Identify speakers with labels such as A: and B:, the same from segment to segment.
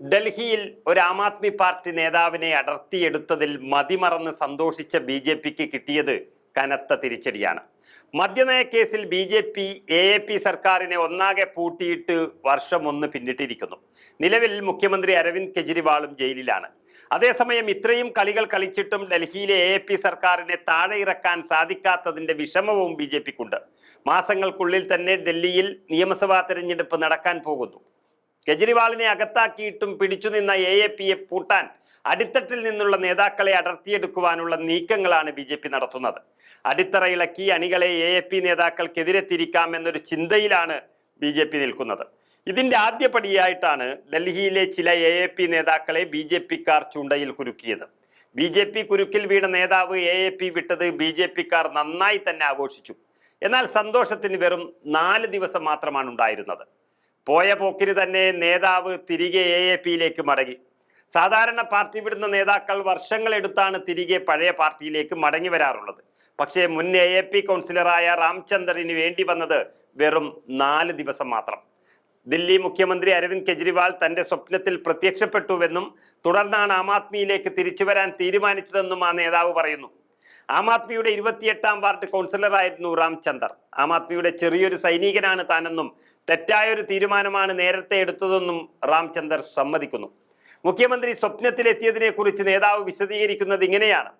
A: ഡൽഹിയിൽ ഒരു ആം ആദ്മി പാർട്ടി നേതാവിനെ അടർത്തിയെടുത്തതിൽ മതിമറന്ന് സന്തോഷിച്ച ബി ജെ പിക്ക് കിട്ടിയത് കനത്ത തിരിച്ചടിയാണ്. മദ്യനയ കേസിൽ B J P A A P സർക്കാരിനെ ഒന്നാകെ പൂട്ടിയിട്ട് വർഷം ഒന്ന് പിന്നിട്ടിരിക്കുന്നു. നിലവിൽ മുഖ്യമന്ത്രി അരവിന്ദ് കെജ്രിവാളും ജയിലിലാണ്. അതേസമയം ഇത്രയും കളികൾ കളിച്ചിട്ടും ഡൽഹിയിലെ എ പി സർക്കാരിനെ താഴെ ഇറക്കാൻ സാധിക്കാത്തതിന്റെ വിഷമവും ബി ജെ പിക്കുണ്ട്. മാസങ്ങൾക്കുള്ളിൽ തന്നെ ഡൽഹിയിൽ നിയമസഭാ തെരഞ്ഞെടുപ്പ് നടക്കാൻ പോകുന്നു. കെജ്രിവാളിനെ അകത്താക്കിയിട്ടും പിടിച്ചു നിന്ന എ എ പിയെ പൂട്ടാൻ അടിത്തട്ടിൽ നിന്നുള്ള നേതാക്കളെ അടർത്തിയെടുക്കുവാനുള്ള നീക്കങ്ങളാണ് ബി ജെ പി നടത്തുന്നത്. അടിത്തറ ഇളക്കി അണികളെ എ എ പി നേതാക്കൾക്കെതിരെ തിരിക്കാം എന്നൊരു ചിന്തയിലാണ് ബി ജെ പി നിൽക്കുന്നത്. ഇതിന്റെ ആദ്യപടിയായിട്ടാണ് ഡൽഹിയിലെ ചില എ എ പി നേതാക്കളെ ബി ജെ പിക്കാർ ചുണ്ടയിൽ കുരുക്കിയത്. ബി ജെ പി കുരുക്കിൽ വീണ നേതാവ് എ എ പി വിട്ടത് ബി ജെ പിക്കാർ നന്നായി തന്നെ ആഘോഷിച്ചു. എന്നാൽ സന്തോഷത്തിന് വെറും നാല് ദിവസം മാത്രമാണ് ഉണ്ടായിരുന്നത്. പോയ പോക്കിന് തന്നെ നേതാവ് തിരികെ എ എ പിയിലേക്ക് മടങ്ങി. സാധാരണ പാർട്ടി വിടുന്ന നേതാക്കൾ വർഷങ്ങളെടുത്താണ് തിരികെ പഴയ പാർട്ടിയിലേക്ക് മടങ്ങി വരാറുള്ളത്. പക്ഷേ മുൻ എ എ പി കൗൺസിലറായ രാംചന്ദറിന് വേണ്ടി വന്നത് വെറും നാല് ദിവസം മാത്രം. ദില്ലി മുഖ്യമന്ത്രി അരവിന്ദ് കെജ്രിവാൾ തന്റെ സ്വപ്നത്തിൽ പ്രത്യക്ഷപ്പെട്ടുവെന്നും തുടർന്നാണ് ആം ആദ്മിയിലേക്ക് തിരിച്ചു വരാൻ തീരുമാനിച്ചതെന്നും ആ നേതാവ് പറയുന്നു. ആം ആദ്മിയുടെ ഇരുപത്തിയെട്ടാം വാർഡ് കൗൺസിലറായിരുന്നു രാംചന്ദർ ആം ആദ്മിയുടെ ചെറിയൊരു സൈനികനാണ് താനെന്നും തെറ്റായ ഒരു തീരുമാനമാണ് നേരത്തെ എടുത്തതെന്നും രാംചന്ദർ സമ്മതിക്കുന്നു. മുഖ്യമന്ത്രി സ്വപ്നത്തിലെത്തിയതിനെ കുറിച്ച് നേതാവ് വിശദീകരിക്കുന്നത് ഇങ്ങനെയാണ്.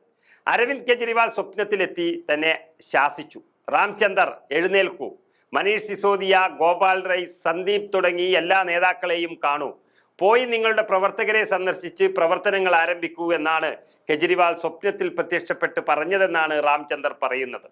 A: അരവിന്ദ് കെജ്രിവാൾ സ്വപ്നത്തിലെത്തി തന്നെ ശാസിച്ചു. രാംചന്ദർ എഴുന്നേൽക്കൂ. മനീഷ് സിസോദിയ ഗോപാൽ റൈ സന്ദീപ് തുടങ്ങി എല്ലാ നേതാക്കളെയും കാണൂ. പോയി നിങ്ങളുടെ പ്രവർത്തകരെ സന്ദർശിച്ച് പ്രവർത്തനങ്ങൾ ആരംഭിക്കൂ എന്നാണ് കെജ്രിവാൾ സ്വപ്നത്തിൽ പ്രത്യക്ഷപ്പെട്ട് പറഞ്ഞതെന്നാണ് രാംചന്ദർ പറയുന്നത്.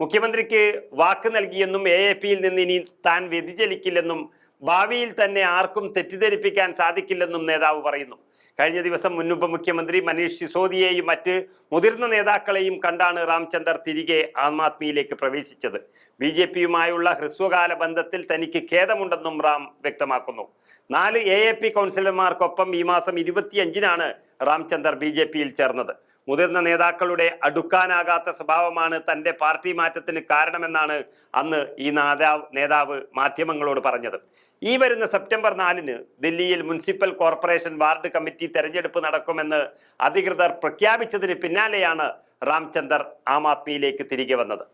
A: മുഖ്യമന്ത്രിക്ക് വാക്ക് നൽകിയെന്നും എ എ പിയിൽ നിന്ന് ഇനി താൻ വ്യതിചലിക്കില്ലെന്നും ഭാവിയിൽ തന്നെ ആർക്കും തെറ്റിദ്ധരിപ്പിക്കാൻ സാധിക്കില്ലെന്നും നേതാവ് പറയുന്നു. കഴിഞ്ഞ ദിവസം മുൻ ഉപമുഖ്യമന്ത്രി മനീഷ് സിസോദിയെയും മറ്റ് മുതിർന്ന നേതാക്കളെയും കണ്ടാണ് രാംചന്ദർ തിരികെ ആം ആദ്മിയിലേക്ക് പ്രവേശിച്ചത്. ബി ജെ പിയുമായുള്ള ഹ്രസ്വകാല ബന്ധത്തിൽ തനിക്ക് ഖേദമുണ്ടെന്നും റാം വ്യക്തമാക്കുന്നു. നാല് എ എ പി കൗൺസിലർമാർക്കൊപ്പം ഈ മാസം ഇരുപത്തിയഞ്ചിനാണ് രാംചന്ദർ ബി ജെ പിയിൽ ചേർന്നത്. മുതിർന്ന നേതാക്കളുടെ അടുക്കാനാകാത്ത സ്വഭാവമാണ് തന്റെ പാർട്ടി മാറ്റത്തിന് കാരണമെന്നാണ് അന്ന് ഈ നേതാവ് നേതാവ് മാധ്യമങ്ങളോട് പറഞ്ഞത്. ഈ വരുന്ന സെപ്റ്റംബർ നാലിന് ദില്ലിയിൽ മുനിസിപ്പൽ കോർപ്പറേഷൻ വാർഡ് കമ്മിറ്റി തെരഞ്ഞെടുപ്പ് നടക്കുമെന്ന് അധികൃതർ പ്രഖ്യാപിച്ചതിന് പിന്നാലെയാണ് രാംചന്ദർ ആം ആദ്മിയിലേക്ക് തിരികെ വന്നത്.